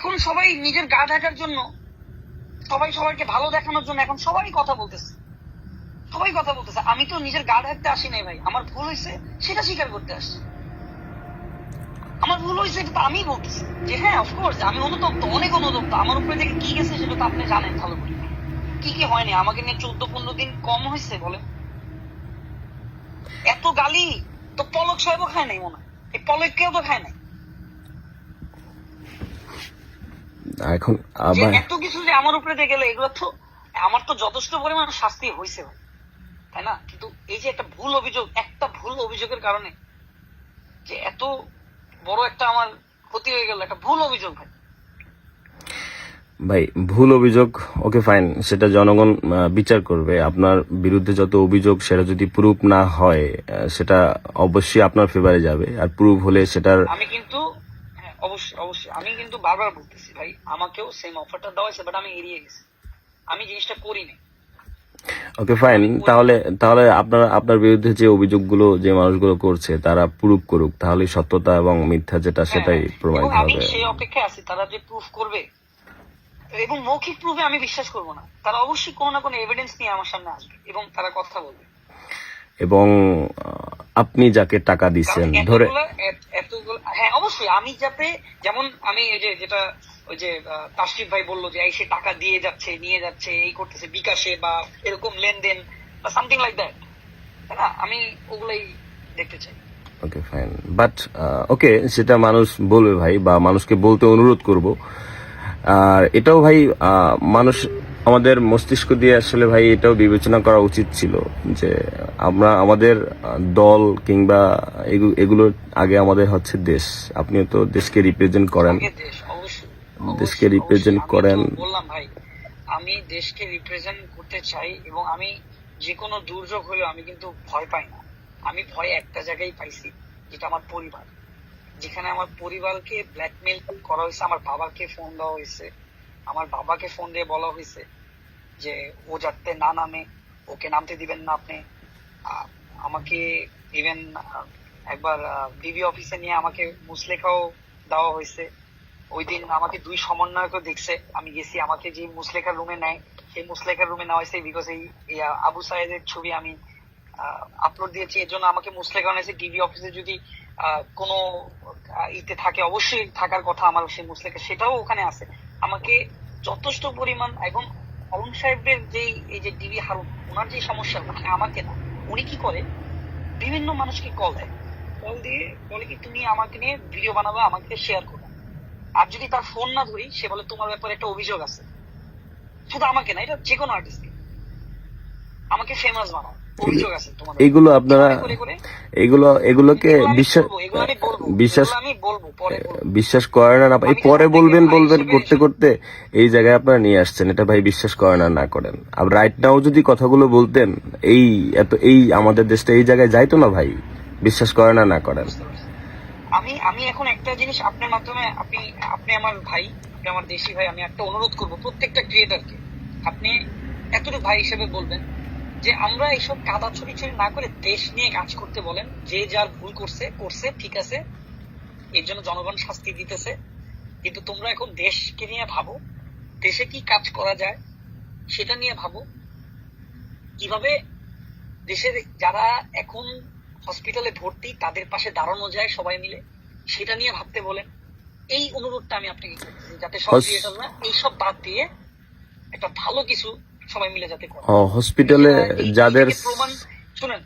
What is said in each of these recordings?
এখন সবাই নিজের গা ঢাকার জন্য, সবাই সবাইকে ভালো দেখানোর জন্য এখন সবাই কথা বলতেছে। সবাই কথা বলতেছে। আমি তো নিজের গা ঢাকতে আসি নাই ভাই। আমার ভুল হয়েছে, সেটা স্বীকার করতে আসছি। আমার ভুল হয়েছে এটা তো আমি বলতেছি। যে হ্যাঁ অফকোর্স আমি অনুতপ্ত, অনেক অনুতপ্ত। আমার উপরে থেকে কি গেছে সেটা তো আপনি জানেন ভালো করে। কি কি হয়নি? আমাকে নিয়ে চোদ্দ পনেরো দিন কম হয়েছে বলেন। এত গালি, তো পলক সাহেবও খায় নাই মনে হয়। এই পলক কেউ তো খায় নাই। এখন আবার এত কিছু যে আমার উপরে দিয়ে গেলে এগুলো তো আমার তো যথেষ্ট পরিমাণ শাস্তি হয়েছে তাই না? কিন্তু এই যে একটা ভুল অভিযোগ একটা ভুল অভিযোগের কারণে যে এত বড় একটা আমার ক্ষতি হয়ে গেল একটা ভুল অভিযোগ ভাই। ভাই ভুল অভিযোগ ওকে ফাইন সেটা জনগণ বিচার করবে। আপনার বিরুদ্ধে যত অভিযোগ সেটা যদি প্রুফ না হয় সেটা অবশ্যই আপনার ফেভারে যাবে। আর প্রুফ হলে সেটার আমি কিন্তু অবশ্যই অবশ্যই। আমি কিন্তু বারবার বলতেছি ভাই আমাকেও সেম অফারটা দেওয়া হয়েছে বাট আমি এড়িয়ে গেছি। আমি জিনিসটা করিনি ওকে ফাইন তাহলে তাহলে আপনার আপনার বিরুদ্ধে যে অভিযোগগুলো যে মানুষগুলো করছে তারা প্রুফ করুক। তাহলে সত্যতা এবং মিথ্যা যেটা সেটাই হ্যাঁ, প্রমাণিত এবং আমি সেই অপেক্ষায় আছি তারা যে প্রুফ করবে। এবং মৌখিক প্রুফে আমি বিশ্বাস করব না। তারা অবশ্যই কোনো না কোনো এভিডেন্স নিয়ে আমার সামনে আসবে এবং তারা কথা বলবে। এবং আপনি যাকে টাকা দিচ্ছেন ধরে হ্যাঁ অবশ্যই আমি যাতে যেমন আমি এই যে যেটা ওই যে আহ, তাশরিফ ভাই বলল যে এই সে টাকা দিয়ে যাচ্ছে নিয়ে যাচ্ছে এই করতেছে বিকাশে বা এরকম লেনদেন বা সামথিং লাইক দ্যাট না? আমি ওগুলাই দেখতে চাই। ওকে ফাইন বাট ওকে সেটা মানুষ বলবে ভাই বা মানুষকে বলতে অনুরোধ করব। আর এটাও ভাই মানুষ আমাদের মস্তিষ্ক দিয়ে আসলে ভাই এটাও বিবেচনা করা উচিত ছিল যে আমরা আমাদের দল কিংবা এগু- এগুলোর আগে আমাদের হচ্ছে দেশ। আপনিও তো দেশকে রিপ্রেজেন্ট করেন। দেশকে রিপ্রেজেন্ট করেন। বললাম ভাই আমি দেশকে রিপ্রেজেন্ট করতে চাই এবং আমি যে কোনো দুর্যোগ হলেও আমি কিন্তু ভয় পাই না। আমি ভয় একটা জায়গায় পাইছি যেটা আমার পরিবার। যেখানে আমার পরিবারকে ব্ল্যাকমেল করা হয়েছে আমার বাবাকে ফোন দেওয়া হয়েছে আমার বাবাকে ফোন দিয়ে বলা হয়েছে যে ও যাতে না নামে, ওকে নামতে দিবেন না আপনি। আমাকে ইভেন একবার ডিবি অফিসে নিয়ে আমাকে মুসলেখাও দেওয়া হয়েছে। ওই দিন আমাকে দুই সমন্বয়কও দেখছে। আমি গেছি, আমাকে যে মুসলেখার রুমে নেয়, সেই মুসলেখার রুমে নেওয়া হয়েছে বিকজ এই আবু সাহেদের ছবি আমি আপলোড দিয়েছি। এর জন্য আমাকে মুসলেখা আনেছে ডিবি অফিসে যদি কোনো ইতে থাকে, অবশ্যই থাকার কথা আমার সেই মুসলেখা, সেটাও ওখানে আছে। আমাকে যথেষ্ট পরিমাণ এবং অরুণ সাহেবের যে এই যে ডিবি হারুন, ওনার যে সমস্যা ওখানে আমাকে না, উনি কি করে? বিভিন্ন মানুষকে কল দেয়। কল দিয়ে বলে কি, তুমি আমাকে নিয়ে ভিডিও বানাবে, আমাকে শেয়ার করো। আর যদি তার ফোন না ধরি, সে বলে, তোমার ব্যাপারে একটা অভিযোগ আছে। শুধু আমাকে না, এটা যে কোনো আর্টিস্ট আমাকে ফেমাস বানাও। এগুলো আপনারা করে করে এগুলো এগুলোকে বিশ্বাস বিশ্বাস বিশ্বাস করে না না এই পরে বলবেন বলবেন করতে করতে এই জায়গায় আপনারা নিয়ে আসছেন এটা ভাই বিশ্বাস করেন আর না করেন। আর রাইট নাও যদি কথাগুলো বলতেন এই এত এই আমাদের দেশটা এই জায়গায় যাইতো না ভাই বিশ্বাস করেন আর না করেন। আমি আমি এখন একটা জিনিস আপনার মাধ্যমে আপনি আপনি আমার ভাই আপনি আমার দেশি ভাই আমি একটা অনুরোধ করব প্রত্যেকটা ক্রিয়েটারকে আপনি এতটুকু ভাই হিসেবে বলবেন যে আমরা এইসব কাদা ছড়ি ছড়ি না করে দেশ নিয়ে কাজ করতে বলেন যে যার ভুল করছে করছে ঠিক আছে এর জন্য জনগণ শাস্তি দিতেছে। কিন্তু তোমরা এখন দেশকে নিয়ে ভাবো দেশে কি কাজ করা যায় সেটা নিয়ে ভাবো। কীভাবে দেশের যারা এখন হসপিটালে ভর্তি তাদের পাশে দাঁড়ানো যায় সবাই মিলে সেটা নিয়ে ভাবতে বলেন। এই অনুরোধটা আমি আপনাকে করতেছি যাতে সব এইসব বাদ দিয়ে একটা ভালো কিছু সবাই মিলে যাতে করে। হসপিটালে যাদের প্রমাণ শুনেন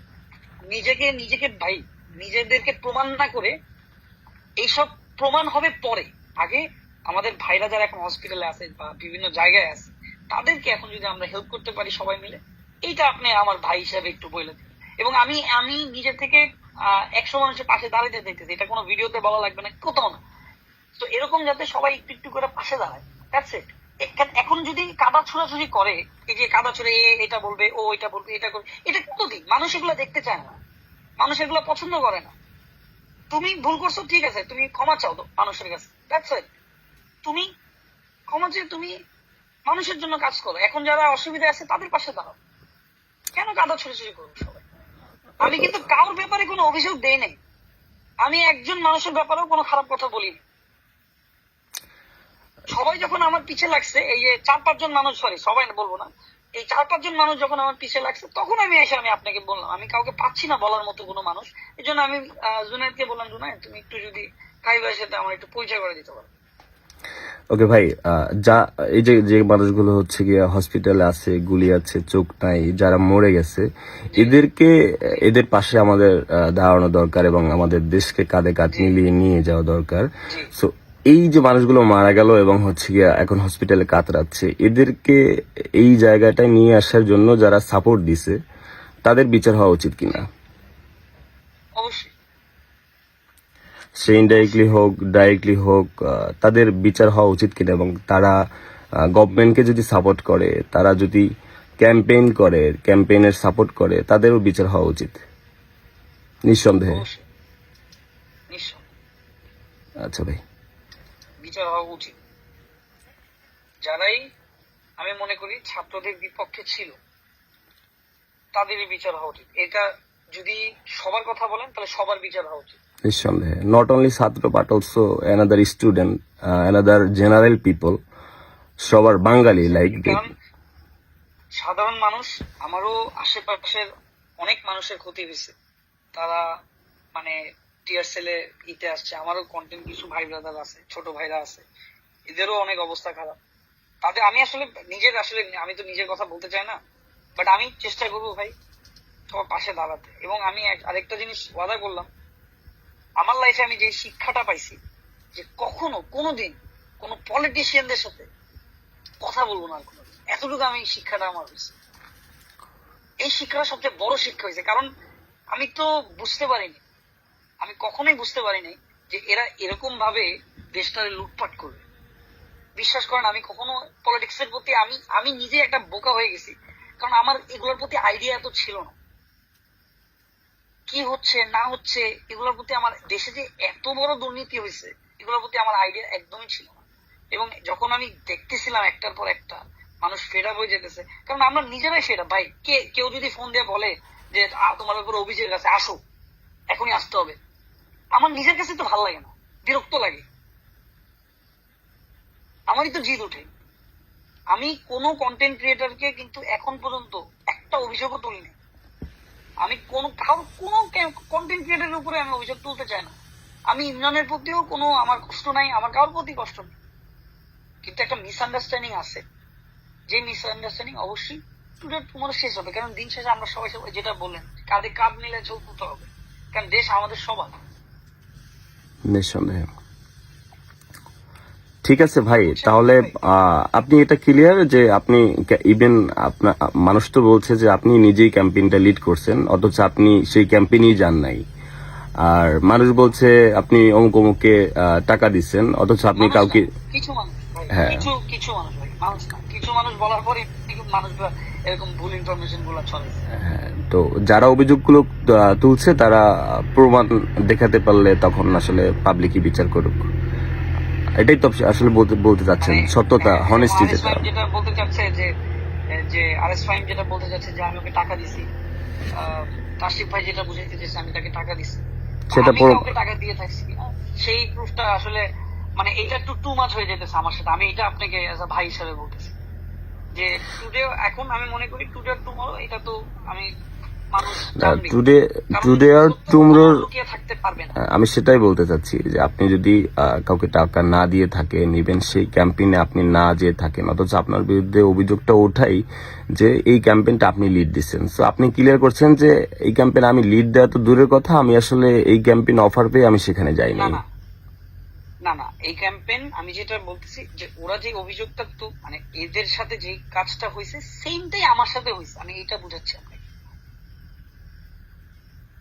নিজেকে নিজেকে ভাই নিজেদেরকে প্রমাণ না করে এইসব প্রমাণ হবে পরে। আগে আমাদের ভাইরা যারা এখন হসপিটালে আছে বা বিভিন্ন জায়গায় আছে তাদেরকে এখন যদি আমরা হেল্প করতে পারি সবাই মিলে এইটা আপনি আমার ভাই হিসাবে একটু বলে দিন। এবং আমি আমি নিজে থেকে একশো মানুষের পাশে দাঁড়াতে দেখতেছি এটা কোনো ভিডিওতে বলা লাগবে না কোথাও না। তো এরকম যাতে সবাই একটু একটু করে পাশে দাঁড়ায়। দ্যাটস ইট এখন যদি কাদা ছোড়াছুড়ি করে, এই যে কাদা ছুড়ে, এ, এটা বলবে, ও এটা বলবে, এটা করবে, এটা কতদিন মানুষ এগুলো দেখতে চায় না। মানুষ এগুলো পছন্দ করে না। তুমি ভুল করছ, ঠিক আছে, তুমি ক্ষমা চাও তো মানুষের কাছে। দ্যাটস ইট তুমি ক্ষমা চেয়ে তুমি মানুষের জন্য কাজ করো। এখন যারা অসুবিধা আছে, তাদের পাশে দাঁড়াও। কেন কাদা ছুড়ি করব সবাই? আমি কিন্তু কারোর ব্যাপারে কোনো অভিযোগ দেই নাই। আমি একজন মানুষের ব্যাপারেও কোনো খারাপ কথা বলিনি যখন আমার পিছে লাগছে এই যে চার পাঁচজন মানুষ সরি সবাই না বলব না। এই চার পাঁচজন মানুষ যখন আমার পিছে লাগছে তখন আমি এসে আমি আপনাকে বললাম আমি কাউকে পাচ্ছি না বলার মতো কোনো মানুষ। এই জন্য আমি জুনায়েদকে বললাম জুনায়েদ তুমি একটু যদি কাইবার সাথে আমার একটু পরিচয় করে দিতে পারো। ওকে ভাই যা এই যে যে মানুষগুলো হচ্ছে গিয়ে হসপিটালে আছে গুলি আছে চোখ নাই যারা মরে গেছে এদেরকে এদের পাশে আমাদের দাঁড়ানো দরকার এবং আমাদের দেশকে কাঁধে কাঁধ মিলিয়ে নিয়ে যাওয়া দরকার। সো এই যে মানুষগুলো মারা গেল এবং হচ্ছে গিয়ে এখন হসপিটালে কাতরাচ্ছে এদেরকে এই জায়গাটায় নিয়ে আসার জন্য যারা সাপোর্ট দিছে তাদের বিচার হওয়া উচিত কিনা? সে ইনডাইরেক্টলি হোক ডাইরেক্টলি হোক তাদের বিচার হওয়া উচিত কিনা এবং তারা গভর্নমেন্টকে যদি সাপোর্ট করে তারা যদি ক্যাম্পেইন করে ক্যাম্পেইনের সাপোর্ট করে তাদেরও বিচার হওয়া উচিত। নিঃসন্দেহে। আচ্ছা ভাই। বিচার হওয়া উচিত যারাই আমি মনে করি ছাত্রদের বিপক্ষে ছিল তাদেরই বিচার হওয়া উচিত। এটা যদি সবার কথা বলেন তাহলে সবার বিচার হওয়া উচিত। নিঃসন্দেহে। নট অনলি ছাত্র but also another student another general people সবার বাঙালি লাইক সাধারণ মানুষ আমারও আশেপাশের অনেক মানুষের ক্ষতি হয়েছে। তারা মানে টিয়ার সেলে ইতে আসছে, আমারও কন্টেন্ট কিছু ভাই ব্রাদার আছে, ছোট ভাইরা আছে, এদেরও অনেক অবস্থা খারাপ। তাদের আমি আসলে নিজের আসলে, আমি তো নিজের কথা বলতে চাই না বাট আমি চেষ্টা করব ভাই সবার পাশে দাঁড়াতে। এবং আমি আরেকটা জিনিস ওয়াদা করলাম, আমার লাইফে আমি যে শিক্ষাটা পাইছি, যে কখনো, কোনোদিন কোনো পলিটিশিয়ানদের সাথে কথা বলব না কোনোদিন। এতটুকু আমি শিক্ষাটা আমার হয়েছে। এই শিক্ষাটা সবচেয়ে বড় শিক্ষা হয়েছে, কারণ আমি তো বুঝতে পারিনি আমি কখনোই বুঝতে পারিনি যে এরা এরকম ভাবে দেশটারে লুটপাট করবে। বিশ্বাস করেন, আমি কখনো পলিটিক্স এর প্রতি আমি আমি নিজে একটা বোকা হয়ে গেছি। কারণ আমার এগুলোর প্রতি আইডিয়া এত ছিল না। কি হচ্ছে, না হচ্ছে, এগুলোর প্রতি আমার, দেশে যে এত বড় দুর্নীতি হয়েছে, এগুলোর প্রতি আমার আইডিয়া একদমই ছিল না। এবং যখন আমি দেখতেছিলাম একটার পর একটা, মানুষ ফেড হয়ে যেতেছে। কারণ আমরা নিজেরাই ফেড ভাই, কে, কেউ যদি ফোন দিয়ে বলে যে তোমার উপর অভিযোগ আছে, আসো। এখনই আসতে হবে। আমার নিজের কাছে তো ভালো লাগে না। বিরক্ত লাগে। আমারই তো জিদ উঠে আমি কোনো কন্টেন্ট ক্রিয়েটারকে কিন্তু এখন পর্যন্ত একটা অভিযোগও তুলিনি। আমি কোন কারোর কোনো কন্টেন্ট ক্রিয়েটারের উপরে আমি অভিযোগ তুলতে চাই না। আমি ইমরানের প্রতিও কোনো আমার কষ্ট নাই, আমার কারোর প্রতি কষ্ট নেই। কিন্তু একটা মিসআন্ডারস্ট্যান্ডিং আছে। যে মিসআন্ডারস্ট্যান্ডিং অবশ্যই টুডে টুমোরো শেষ হবে। কারণ দিন শেষে আমরা সবাই সবাই যেটা বললেন, কাঁধে কাঁধ মিলে চলতে হবে। কারণ দেশ আমাদের সবার। নিঃসন্দেহে ঠিক আছে ভাই তাহলে আপনি এটা ক্লিয়ার যে আপনি ইভেন আপনার মানুষ তো বলছে যে আপনি নিজেই ক্যাম্পেইনটা লিড করছেন অথচ আপনি সেই ক্যাম্পেইনই যান নাই আর মানুষ বলছে আপনি অমুক অমুককে টাকা দিচ্ছেন অথচ আপনি কাউকে মানুষ হ্যাঁ। কিছু কিছু মানুষ মানুষ কিছু মানুষ বলার পরে মানুষগুলো এরকম ভুল ইনফরমেশনগুলো হ্যাঁ, তো যারা অভিযোগগুলো তুলছে তারা প্রমাণ দেখাতে পারলে তখন আসলে পাবলিকই বিচার করুক। এটাই তো আসলে বলতে বলতে চাচ্ছেন মানে, সত্যতা হ্যাঁ, হনেস্টি যেটা। যেটা বলতে চাচ্ছে যে যে আরএস ফাহিম যেটা বলতে চাচ্ছে যে আমি ওকে টাকা দিছি। তাসিফ ভাই যেটা বুঝাইতে চাইছে আমি তাকে টাকা দিছি। সেটা টাকা দিয়ে থাকছি সেই প্রুফটা আসলে মানে এটা একটু টু মাছ হয়ে যেতেছে আমার সাথে। আমি এটা আপনাকে অ্যাজ আ ভাই হিসাবে বলতেছি। যে টুডে এখন আমি মনে করি টুডে টুমরো এটা তো আমি টুডে টুডে আর টুমরোর আমি সেটাই বলতে চাচ্ছি যে আপনি যদি কাউকে টাকা না দিয়ে থাকে ইভেন সেই ক্যাম্পেইনে আপনি না যেয়ে থাকেন অথচ আপনার বিরুদ্ধে অভিযোগটা ওঠাই যে এই ক্যাম্পেইনটা আপনি লিড দিচ্ছেন। সো আপনি ক্লিয়ার করছেন যে এই ক্যাম্পেইনে আমি লিড দেওয়া তো দূরের কথা আমি আসলে এই ক্যাম্পেইন অফার পেয়ে আমি সেখানে না যাইনি না না এই ক্যাম্পেইন আমি যেটা বলতেছি যে ওরা যে অভিযোগটা তো মানে এদের সাথে যে কাজটা হয়েছে সেমটাই আমার সাথে হয়েছে। আমি এটা বুঝাচ্ছি আপনাকে।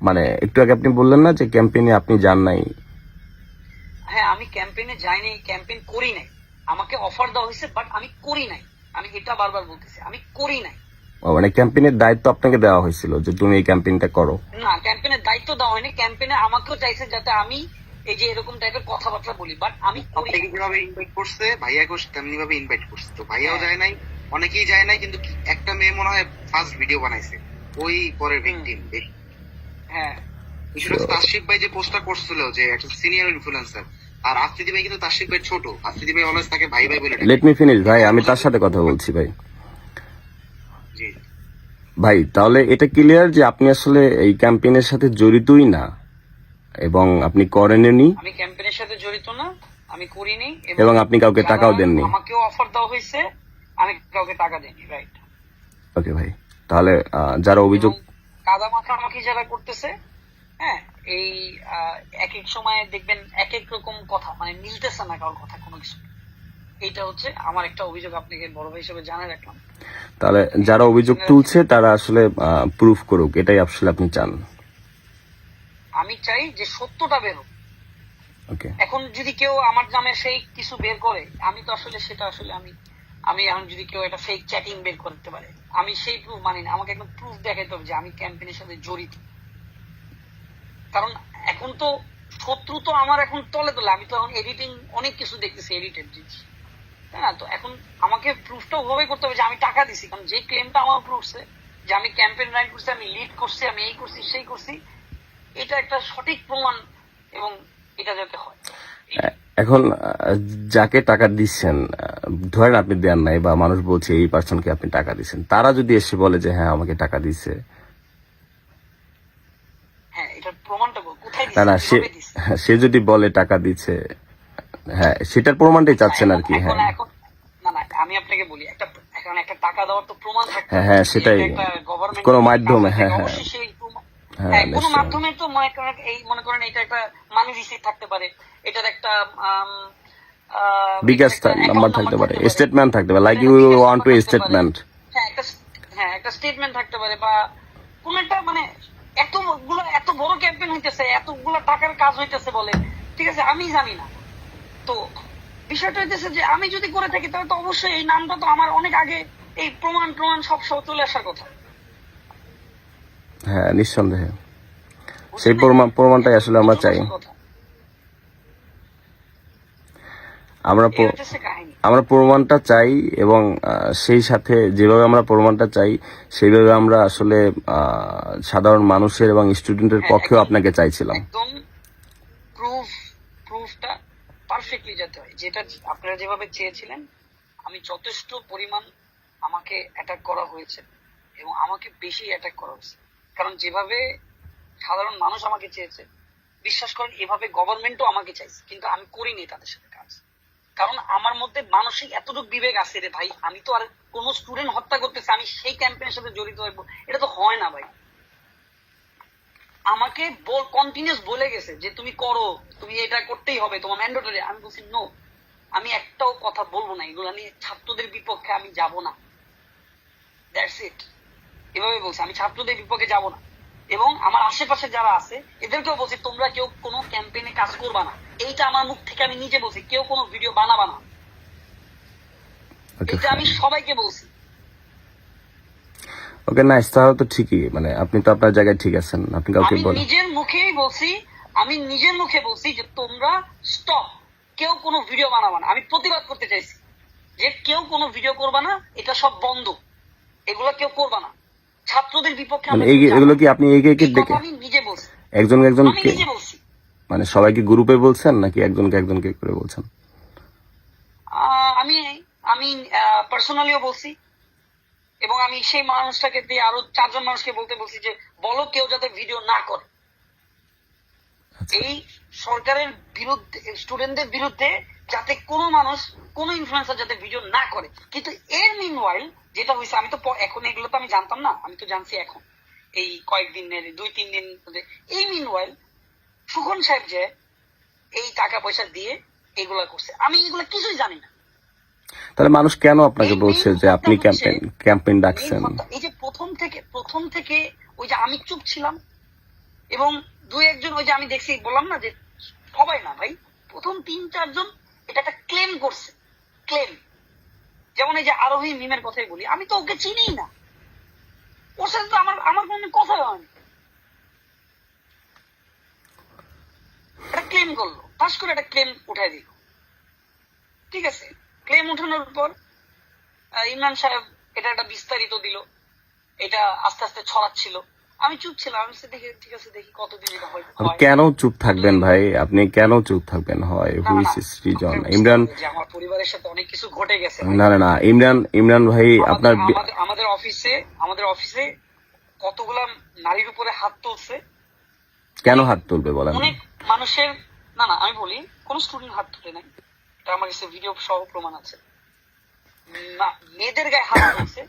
মানে একটু আগে আপনি বললেন না যে ক্যাম্পেইনে আপনি যান নাই? হ্যাঁ আমি ক্যাম্পেইনে যাইনি ক্যাম্পেইন করি নাই। আমাকে অফার দেওয়া হয়েছে বাট আমি করি নাই। আমি এটা বারবার বলতেছি আমি করি নাই। মানে ক্যাম্পেইনের দায়িত্ব আপনাকে দেওয়া হয়েছিল যে তুমি এই ক্যাম্পেইনটা করো। না ক্যাম্পেইনের দায়িত্ব দেওয়া হয়নি। ক্যাম্পেইনে আমাকেও চাইছে যাতে আমি এই যে এরকম টাইপের কথাবার্তা বলি বাট আমি আপনাকে যেভাবে ইনভাইট করছে? ভাইয়াকেও তেমনি ভাবে ইনভাইট করছে। তো ভাইয়াও হ্যাঁ। যায় নাই অনেকেই যায় নাই কিন্তু একটা মেয়ে মনে হয় ফার্স্ট ভিডিও বানাইছে। ওই পরের ভিকটিম হ্যাঁ। তাসিফ ভাই যে পোস্টটা করছিল যে একটা সিনিয়র ইনফ্লুয়েন্সার আর আফ্রিদি ভাই কিন্তু তার ভাই ছোট। আফ্রিদি ভাই অলওয়েজ তাকে ভাই ভাই বলে। লেট মি ফিনিশ ভাই আমি তার সাথে কথা বলছি ভাই। জি। ভাই তাহলে এটা ক্লিয়ার যে আপনি আসলে এই ক্যাম্পেইনের সাথে জড়িতই না। এবং আপনি করেননি। আমি ক্যাম্পেনের সাথে জড়িত না আমি করিনি। এবং আপনি কাউকে টাকাও দেননি। আমাকেও অফার দেওয়া হয়েছে আমি কাউকে টাকা দেইনি রাইট ওকে ভাই তাহলে যারা অভিযোগ কাদা মাখামাখি যারা করতেছে হ্যাঁ এই এক এক সময় দেখবেন এক এক রকম কথা মানে মিলতেছে না কারোর কথা কোনো কিছু। এটা হচ্ছে আমার একটা অভিযোগ আপনাকে বড় ভাই হিসেবে জানাই রাখলাম। তাহলে যারা অভিযোগ তুলছে তারা আসলে প্রুফ করুক এটাই আসলে আপনি চান। আমি চাই যে সত্যটা বের হোক। ওকে এখন যদি কেউ আমার নামে সেই কিছু বের করে আমি তো আসলে সেটা আসলে আমি আমি এখন যদি কেউ একটা ফেক চ্যাটিং বের করতে পারে আমি সেই প্রুফ মানি না। আমাকে একদম প্রুফ দেখাতে হবে যে আমি ক্যাম্পেইনের সাথে জড়িত। কারণ এখন তো শত্রু তো আমার এখন তলে তলে। আমি তো এখন এডিটিং অনেক কিছু দেখতেছি এডিটেড জিনিস। তাই না? তো এখন আমাকে প্রুফটা ওভাবে করতে হবে যে আমি টাকা দিছি। কারণ যে ক্লেমটা আমার প্রুফছে যে আমি ক্যাম্পেন রান করছি আমি লিড করছি আমি এই করছি সেই করছি এটা একটা সঠিক প্রমাণ এবং এটা যাতে হয় এখন যাকে টাকা দিচ্ছেন ধরেন আপনি দেন নাই বা মানুষ বলছে এই পার্সনকে আপনি টাকা দিচ্ছেন তারা যদি এসে বলে যে হ্যাঁ আমাকে টাকা দিচ্ছে হ্যাঁ না না সে কীভাবে সে যদি বলে টাকা দিচ্ছে হ্যাঁ সেটার প্রমাণটাই চাচ্ছেন আর কি হ্যাঁ আমি আপনাকে বলি একটা একটা টাকা দেওয়ার তো প্রমাণ হ্যাঁ, হ্যাঁ, সেটাই। কোনো মাধ্যমে, হ্যাঁ, হ্যাঁ। হ্যাঁ, হ্যাঁ, কোনো মাধ্যমে তো মনে করেন এই মনে করেন এটা একটা মানি থাকতে পারে। এটার একটা বিকাশ নাম্বার থাকতে পারে স্টেটমেন্ট থাকতে পারে like you want to. Statement হ্যাঁ একটা হ্যাঁ স্টেটমেন্ট থাকতে পারে বা কোন একটা মানে এতগুলো এত বড় ক্যাম্পেইন হইতেছে এতগুলো টাকার কাজ হইতেছে বলে ঠিক আছে আমি জানি না। তো বিষয়টা হইতেছে যে আমি যদি করে থাকি তাহলে তো অবশ্যই এই নামটা তো আমার অনেক আগে এই প্রমাণ প্রমাণ সব সব চলে আসার কথা। হ্যাঁ নিঃসন্দেহে। সেই প্রমাণ প্রমাণটাই আসলে আমরা চাই। আমরা আমরা প্রমাণটা চাই এবং সেই সাথে যেভাবে আমরা প্রমাণটা চাই সেইভাবে আমরা আসলে সাধারণ মানুষের এবং স্টুডেন্টের হ্যাঁ, পক্ষেও আপনাকে চাইছিলাম। একদম প্রুফ প্রুফটা পারফেক্টলি যেতে হয়। যেটা আপনারা যেভাবে চেয়েছিলেন আমি যথেষ্ট পরিমাণ আমাকে অ্যাটাক করা হয়েছে এবং আমাকে বেশি অ্যাটাক করা হয়েছে। কারণ যেভাবে সাধারণ মানুষ আমাকে চেয়েছে, বিশ্বাস করেন, এভাবে গভর্নমেন্টও আমাকে চাইছে, কিন্তু আমি করিনি তাদের সাথে কাজ। কারণ আমার মধ্যে মানসিক এতটুকু বিবেক আছে রে ভাই, আমি তো আর কোনো স্টুডেন্ট হত্যা করতেছে, আমি সেই ক্যাম্পেইনের সাথে জড়িত হইব, এটা তো হয় না ভাই। আমাকে বল কন্টিনিউস বলে গেছে যে তুমি করো, তুমি এটা করতেই হবে, তোমার ম্যান্ডেটরি আমি বলছি নো আমি একটাও কথা বলব না, এগুলো নিয়ে ছাত্রদের বিপক্ষে আমি যাব না। দ্যাটস ইট এভাবে বলছি আমি ছাত্রদের বিপক্ষে যাব না। এবং আমার আশেপাশে যারা আছে এদেরকেও বলছি তোমরা কেউ কোনো ক্যাম্পেইনে কাজ করবা না। এইটা আমার মুখ থেকে আমি নিজে বলছি কেউ কোনো ভিডিও বানাবা না। এটা আমি সবাইকে বলছি। ওকে নাইস তাহলে তো ঠিকই। মানে আপনি তো আপনার জায়গায় ঠিক আছেন আপনি কাউকে আমি বলেন। নিজের মুখেই বলছি আমি নিজের মুখে বলছি যে তোমরা স্টপ কেউ কোনো ভিডিও বানাবা না। আমি প্রতিবাদ করতে চাইছি যে কেউ কোনো ভিডিও করবা না এটা সব বন্ধ। এগুলো কেউ করবা না। ছাত্রদের বিপক্ষে মানে এগুলো কি আপনি একে একে ডেকে আমি নিজে বলছি। একজন একজনকে মানে সবাইকে গ্রুপে বলছেন নাকি একজনকে একজনকে করে বলছেন? আমি আমি পার্সোনালিও বলছি। এবং আমি সেই মানুষটাকে দিয়ে আরও চারজন মানুষকে বলতে বলছি যে বলো কেউ যাতে ভিডিও না করে। আচ্ছা। এই সরকারের বিরুদ্ধে স্টুডেন্টদের বিরুদ্ধে যাতে কোনো মানুষ কোনো ইনফ্লুয়েন্সার যাতে ভিডিও না করে। কিন্তু এর মিন যেটা হয়েছে আমি তো এখন এগুলো তো আমি জানতাম না আমি তো জানছি এখন। এই কয়েকদিনের দুই তিন দিন এই মিন সুখন সাহেব যে এই টাকা পয়সা দিয়ে এগুলা করছে। আমি এগুলা কিছুই জানি না। তাহলে মানুষ কেন আপনাকে বলছে যে আপনি ক্যাম্পেইন ক্যাম্পেইন ডাকছেন? এই যে প্রথম থেকে প্রথম থেকে ওই যে আমি চুপ ছিলাম এবং দুই একজন ওই যে আমি দেখছি বললাম না যে সবাই না ভাই প্রথম তিন চারজন এটা একটা ক্লেম করছে। ক্লেম যেমন এই যে আরোহী মিমের কথাই বলি, আমি তো ওকে চিনি না। ওর সাথে তো আমার আমার কোনো কথা হয়নি। একটা ক্লেম করল। পাস করে একটা ক্লেম উঠাই দিল। ঠিক আছে? ক্লেম উঠানোর পর ইমরান সাহেব এটা একটা বিস্তারিত দিল। এটা আস্তে আস্তে ছড়াচ্ছিল। আমি চুপ ছিলাম আমি দেখি ঠিক আছে দেখি কতদিন এটা হয় কেন চুপ থাকবেন ভাই? আপনি কেন চুপ থাকবেন? হয় না, ইস রিজন ইমরান আমার পরিবারের সাথে অনেক কিছু ঘটে গেছে না না না ইমরান ইমরান ভাই আপনার আমাদের অফিসে আমাদের অফিসে কতগুলা নারীর উপরে হাত তুলছে। কেন হাত তুলবে বলেন? অনেক মানুষের না না আমি বলি কোন স্টুডেন্ট হাত তুলে নাই। এটা আমার কাছে ভিডিও সহ প্রমাণ আছে। না মেয়েদের গায়ে হাত তুলছে।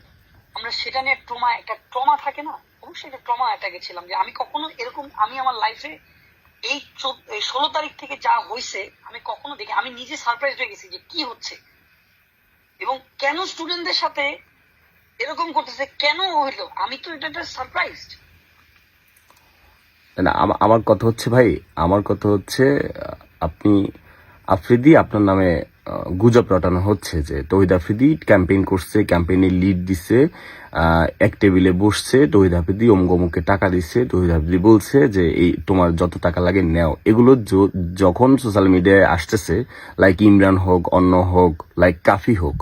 আমরা সেটা নিয়ে ট্রমা একটা ট্রমা থাকে না? অবশ্যই একটা ট্রমা অ্যাটাকে ছিলাম যে আমি কখনো এরকম, আমি আমার লাইফে এই ষোলো তারিখ থেকে যা হয়েছে আমি কখনো দেখি, আমি নিজে সারপ্রাইজ হয়ে গেছি যে কি হচ্ছে। এবং কেন স্টুডেন্টদের সাথে এরকম করতেছে, কেন হইল? আমি তো এটা একটা সারপ্রাইজড না আমার কথা হচ্ছে ভাই, আমার কথা হচ্ছে আপনি, আফ্রিদি আপনার নামে গুজব রটানো হচ্ছে যে তহিদ আফ্রিদি ক্যাম্পেইন করছে ক্যাম্পেইনে লিড দিছে এক টেবিলে বসছে তহিদ আফ্রিদি অমুক অমুককে টাকা দিচ্ছে তহিদ আফ্রিদি বলছে যে এই তোমার যত টাকা লাগে নেও। এগুলো যখন সোশ্যাল মিডিয়ায় আসতেছে লাইক ইমরান হোক অন্য হোক লাইক কাফি হোক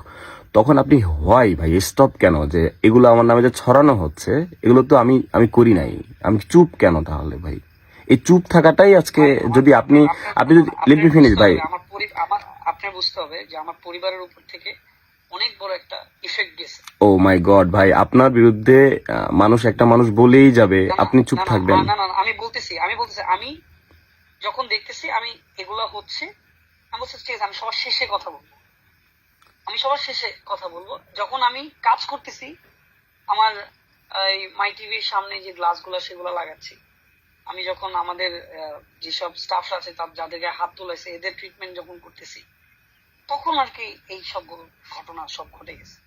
তখন আপনি হয় ভাই স্টপ কেন? যে এগুলো আমার নামে যে ছড়ানো হচ্ছে এগুলো তো আমি আমি করি নাই। আমি চুপ কেন তাহলে ভাই? এই চুপ থাকাটাই আজকে যদি আপনি আপনি যদি লেট মি ফিনিশ ভাই। আমার আপনার বুঝতে হবে যে আমার পরিবারের উপর থেকে অনেক বড় একটা ইফেক্ট গেছে। ও মাই গড ভাই আপনার বিরুদ্ধে মানুষ একটা মানুষ বলেই যাবে আপনি চুপ থাকবেন। না না আমি বলতেছি আমি বলতেছি আমি যখন দেখতেছি আমি এগুলা হচ্ছে আমি বলছি ঠিক আছে আমি সবার শেষে কথা বলব। আমি সবার শেষে কথা বলব। যখন আমি কাজ করতেছি আমার এই মাই টিভির সামনে যে গ্লাসগুলো সেগুলো লাগাচ্ছি। আমি যখন আমাদের যেসব স্টাফ আছে তার যাদের গায়ে হাত তুলেছে এদের ট্রিটমেন্ট যখন করতেছি তখন আর কি এই সব ঘটনা সব ঘটে গেছে।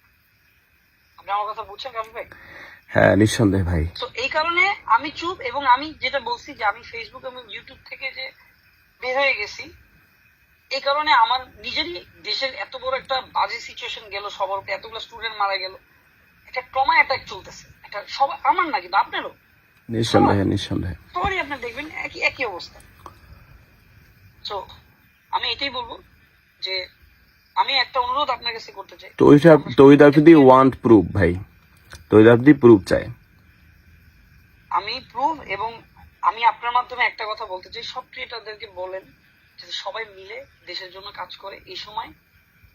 আপনি আমার কথা বুঝছেন কারণ ভাই? হ্যাঁ নিঃসন্দেহে ভাই। তো এই কারণে আমি চুপ এবং আমি যেটা বলছি যে আমি ফেসবুক এবং ইউটিউব থেকে যে বের হয়ে গেছি এই কারণে আমার নিজেরই দেশের এত বড় একটা বাজে সিচুয়েশন গেল সবার উপরে এতগুলো স্টুডেন্ট মারা গেল। একটা ট্রমা অ্যাটাক চলতেছে। একটা সব আমার না কিন্তু আপনারও। নিঃসন্দেহে নিঃসন্দেহে। সবারই আপনি দেখবেন একই একই অবস্থা। তো আমি এটাই বলব যে আমি একটা অনুরোধ আপনার কাছে করতে চাই। তহিদ আফ্রিদি ওয়ান্ট প্রুফ ভাই। আফ্রিদি প্রুফ চায় আমি প্রুভ এবং আমি আপনার মাধ্যমে একটা কথা বলতে চাই। সব ক্রিয়েটারদেরকে বলেন যাতে সবাই মিলে দেশের জন্য কাজ করে। এই সময়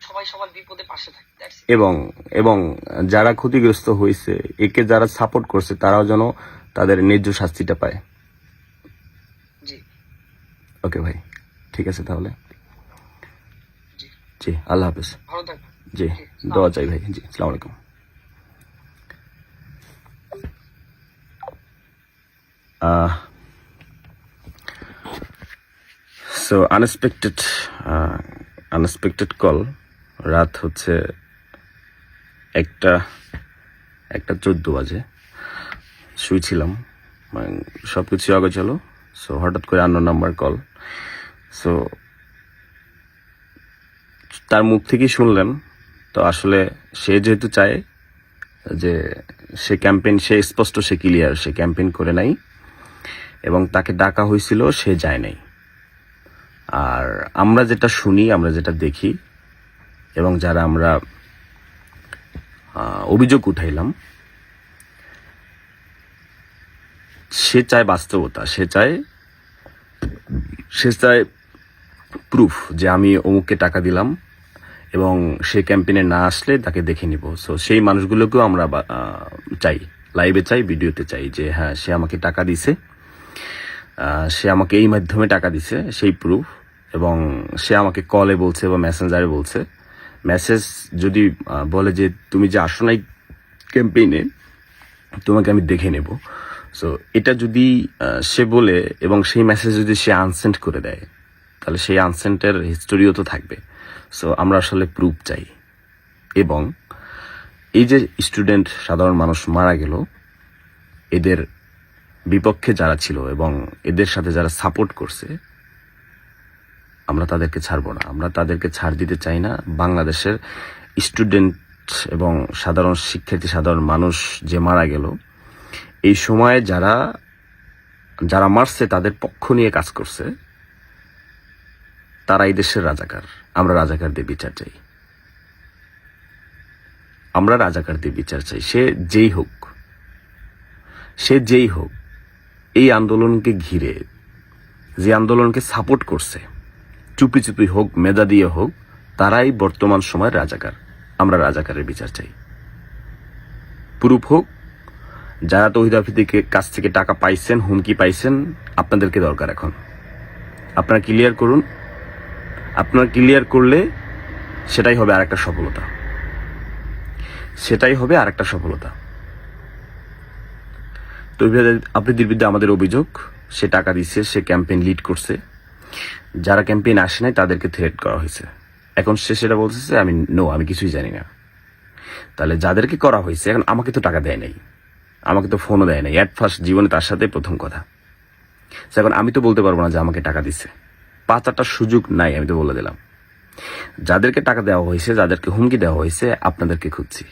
সবাই সবার বিপদে পাশে থাকে। এবং এবং যারা ক্ষতিগ্রস্ত হয়েছে একে যারা সাপোর্ট করছে তারাও যেন তাদের ন্যায্য শাস্তিটা পায়। জি। ওকে ভাই। ঠিক আছে তাহলে। জি আল্লাহ হাফিজ। ভালো থাকবেন। জি জি, দোয়া চাই ভাই জি আসসালামু আলাইকুম। সো আনএক্সপেক্টেড আনএক্সপেক্টেড কল রাত হচ্ছে একটা একটা চোদ্দ বাজে। শুয়েছিলাম সব কিছু আগে চলো সো হঠাৎ করে আন্ন নাম্বার কল সো তার মুখ থেকেই শুনলেন। তো আসলে সে যেহেতু চায় যে সে ক্যাম্পেইন, সে স্পষ্ট, সে ক্লিয়ার, সে ক্যাম্পেইন করে নাই এবং তাকে ডাকা হয়েছিল, সে যায় নাই। আর আমরা যেটা শুনি, আমরা যেটা দেখি এবং যারা আমরা অভিযোগ উঠাইলাম, সে চায় বাস্তবতা, সে চায় সে চায় প্রুফ যে আমি অমুককে টাকা দিলাম। এবং সে ক্যাম্পেইনে না আসলে তাকে দেখে নিব। সো সেই মানুষগুলোকেও আমরা চাই। লাইভে চাই ভিডিওতে চাই যে হ্যাঁ সে আমাকে টাকা দিছে। সে আমাকে এই মাধ্যমে টাকা দিছে, সেই প্রুফ এবং সে আমাকে কলে বলছে বা মেসেঞ্জারে বলছে। মেসেজ যদি বলে যে, তুমি যে আসো নাই ক্যাম্পেইনে তোমাকে আমি দেখে নেব। সো এটা যদি সে বলে এবং সেই মেসেজ যদি সে আনসেন্ট করে দেয়, তাহলে সেই আনসেন্টের হিস্টোরিও তো থাকবে। সো আমরা আসলে প্রুফ চাই। এবং এই যে স্টুডেন্ট সাধারণ মানুষ মারা গেল, এদের বিপক্ষে যারা ছিল এবং এদের সাথে যারা সাপোর্ট করছে, আমরা তাদেরকে ছাড়বো না। আমরা তাদেরকে ছাড় দিতে চাই না। বাংলাদেশের স্টুডেন্ট এবং সাধারণ শিক্ষার্থী, সাধারণ মানুষ যে মারা গেল, এই সময়ে যারা যারা মারছে, তাদের পক্ষ নিয়ে কাজ করছে তারা এই দেশের রাজাকার। আমরা রাজাকারদের বিচার চাই। আমরা রাজাকারদের বিচার চাই। সে যেই হোক, সে যেই হোক, এই আন্দোলনকে ঘিরে, যে আন্দোলনকে সাপোর্ট করছে, চুপি চুপি হোক, মেধা দিয়ে হোক, তারাই বর্তমান সময় রাজাকার। আমরা রাজাকারের বিচার চাই। প্রুফ হোক, যারা তহিদ আফ্রিদিকে কাছ থেকে টাকা পাইছেন, হুমকি পাইছেন, আপনাদেরকে দরকার এখন। আপনারা ক্লিয়ার করুন আপনারা ক্লিয়ার করলে সেটাই হবে আর একটা সফলতা। সেটাই হবে আর একটা সফলতা তহিদ আফ্রিদির বিরুদ্ধে আমাদের অভিযোগ, সে টাকা দিচ্ছে সে ক্যাম্পেইন লিড করছে। যারা ক্যাম্পেইন আসে নাই, তাদেরকে থ্রেট করা হয়েছে। এখন সে সেটা বলতেছে আমি নো আমি কিছুই জানি না। তাহলে যাদেরকে করা হয়েছে, এখন আমাকে তো টাকা দেয় নাই। আমাকে তো ফোনও দেয় নাই। অ্যাট ফার্স্ট জীবনে তার সাথে প্রথম কথা। এখন আমি তো বলতে পারব না যে আমাকে টাকা দিচ্ছে পাঁচ সুযোগ নাই, আমি তো বলে দিলাম। যাদেরকে টাকা দেওয়া হয়েছে, যাদেরকে হুমকি দেওয়া হয়েছে, আপনাদেরকে খুঁজছি।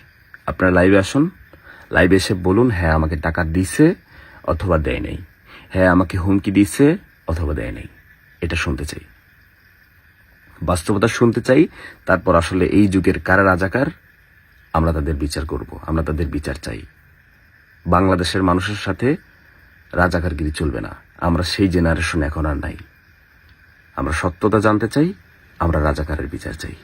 আপনারা লাইভে আসুন লাইভে এসে বলুন হ্যাঁ আমাকে টাকা দিছে অথবা দেয় নাই। হ্যাঁ আমাকে হুমকি দিছে অথবা দেয় নেই। এটা শুনতে চাই। বাস্তবতা শুনতে চাই, তারপর আসলে এই যুগের কারা রাজাকার, আমরা তাদের বিচার করব, আমরা তাদের বিচার চাই। বাংলাদেশের মানুষের সাথে রাজাকারগিরি চলবে না। আমরা সেই জেনারেশন এখন আর নাই। আমরা সত্যতা জানতে চাই আমরা রাজাকারের বিচার চাই।